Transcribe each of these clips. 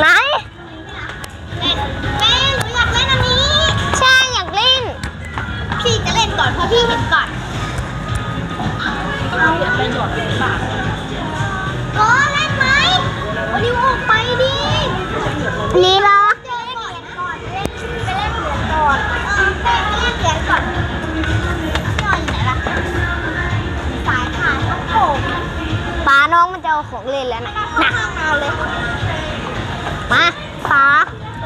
ไหนเล่นแม่หนูอยากเล่นอันนี้ ใช่อยากเล่น พี่จะเล่นก่อนเพราะพี่เห็นก่อน อยากไปหยอดบาทก็เล่น ของเล่นแล้วนะหน้าห้องนอนเลย มาป้า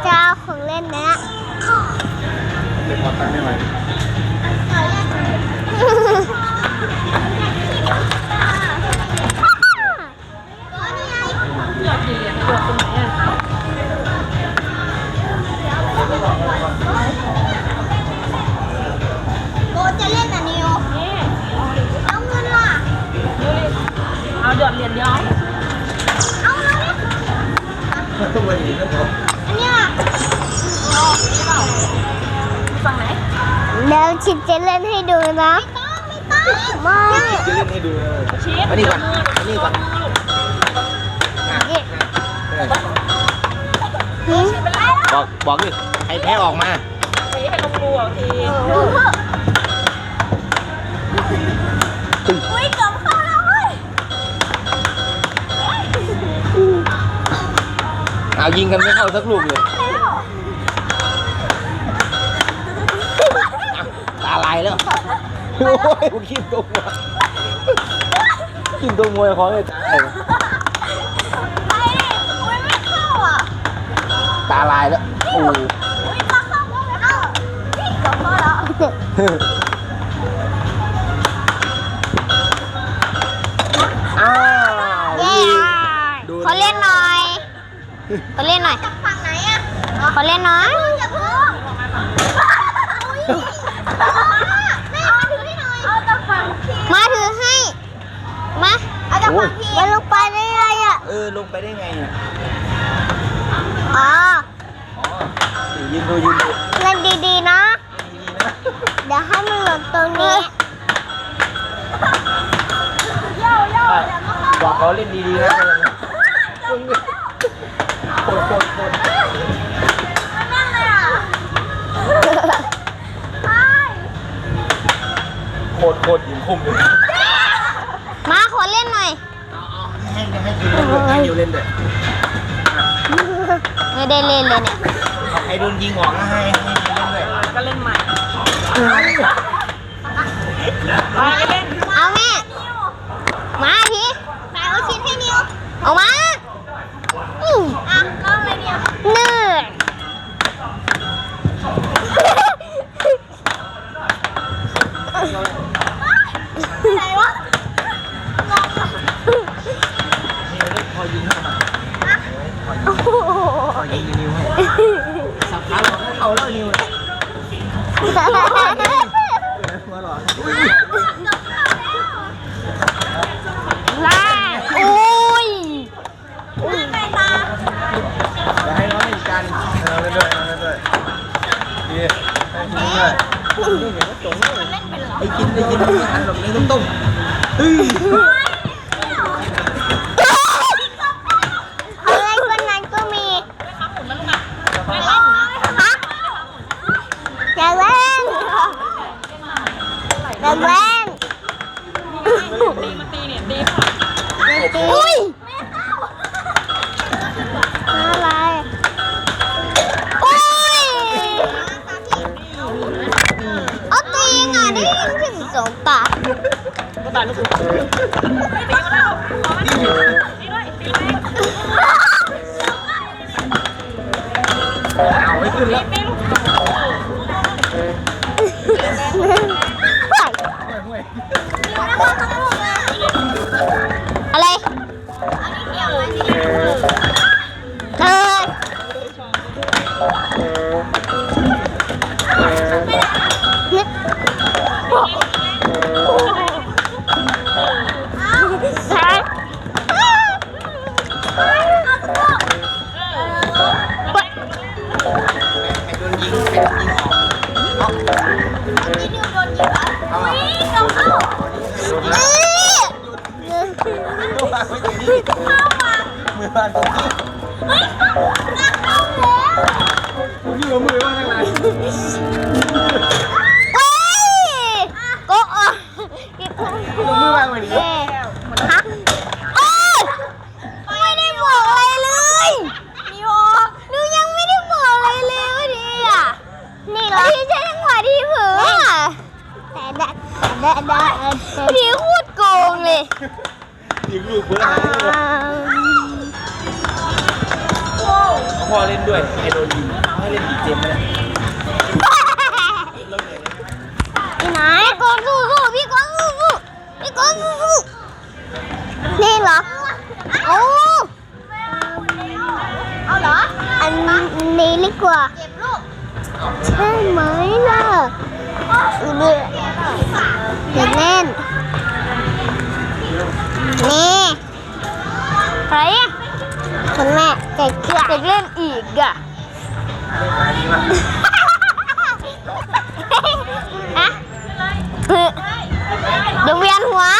จะเอาของเล่นนะเด็กพอตังค์ไม่ไหวหยอดกี่เหรียญหยอดตรงไหน ต้องไปอีกนะครับอันเนี้ยฝั่งไหนเดี๋ยวชิดจะเล่นให้ดูนะไม่ต้องไม่ต้องไม่จะเล่นให้ดูนะชีสมานี่ก่อนมานี่ก่อนหืมบอกบอกดิใครแพ้ออกมาทีให้ลงรูอะที ยิงกันไม่เข้าสักลูกเลยแล้วตาลายแล้ว โอ้ยผมคิดตัวมวยกินตัวมวยของเลยตายไปดิอุ้ยไม่เข้าอะตาลายแล้วโอ้อุ้ยมาเข้าแล้วเอ้านี่เกือบเข้าแล้ว ขอเล่นหน่อยจากฝั่งไหนอะขอเล่นหน่อยอย่าเพิ่งอุ้ยแม่มาถือให้หน่อยเอาจากฝั่งพี่มาถือให้ มาเอาจากฝั่งพี่มันลงไปได้ไงอะเออลงไปได้ไงเนี่ยอ๋ออ๋อยืนดูยืนดูเล่นดีๆนะดีๆนะเดี๋ยวให้มันหล่นตรงนี้โย่โย่ใช่อย่ามาเข้าบอกเขาเล่นดีๆนะ โคตรโคตรโคตรมันแม่นเลยอะใช่โคตรโคตรยิงคุ้มเลยมาขอเล่นหน่อย ให้ให้คิวเล่นด้วยให้คิวเล่นด้วยไม่ได้เล่นเลยเนี่ยเอาใครโดนยิงออกนะให้ให้คิวเล่นด้วยก็เล่นใหม่ไปเอาแม่ มาทีแปะเอาชิ้นให้นิว เอามา หัวหลอกลาโอ้ยไปตาเดี๋ยวให้น้องอีกการเออเล่นด้วยเล่นด้วยดีให้กินด้วยนี่เห็นว่าจงเลยไอ้กินไอ้กินไม่ทันหรอกนี่ต้องต้มเฮ้ย วางไว้ตรงนี้เข้ามามือบ้านตรงนี้พี่เอามือว่าทางไหนเอ้ยโกะอะอีกคนเอามือวางไว้ดิ เอ๊ะฮะเอ้ยไม่ได้บอกอะไรเลยมีบอกหนูยังไม่ได้บอกอะไรเลยวันนี้อะนี่เหรอที่ใช้จังหวะที่เผลออะแต่แต่แต่แต่วันนี้พูดโกงเลย ยิงลูกเพื่อนพ่อเล่นด้วยไอโดนยิงให้เล่นดีเจมเลยพี่ไหนโกงสู้สู้พี่โกงสู้สู้พี่โกงสู้สู้นี่เหรอโอ้เอาเหรอ อันนี้ดีกว่าเก็บลูกใช่ไหมล่ะเบื่อเด็กเล่นนี่ ใครอะคุณแม่เด็กเด็กเล่นอีกอะฮะเดี๋ยวเวียนหัวเล่นหัว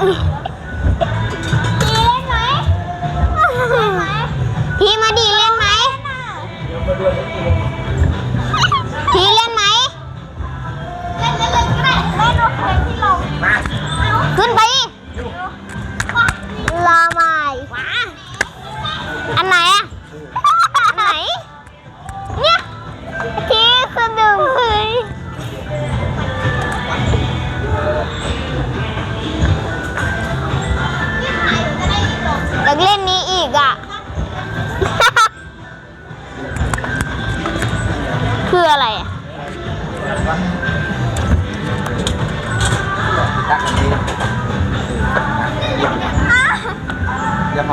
พี่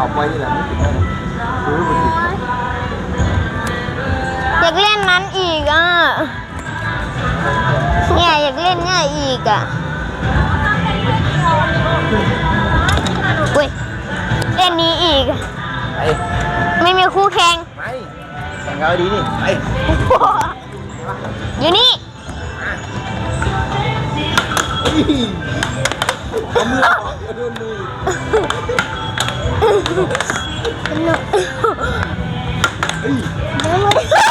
อย่าเผาไว้ที่หลังไม่ติดได้หรอกรู้มันติดอยากเล่นนั้นอีกอะ เนี่ยอยากเล่นเนี่ยอีกอะอุ้ยเล่นนี้อีก ไปไม่มีคู่แข่ง ไปแต่งกายดีนี่ไปอยู่นี่ เอามือออกเดี๋ยวโดนมือ อีกเดี๋ยวมา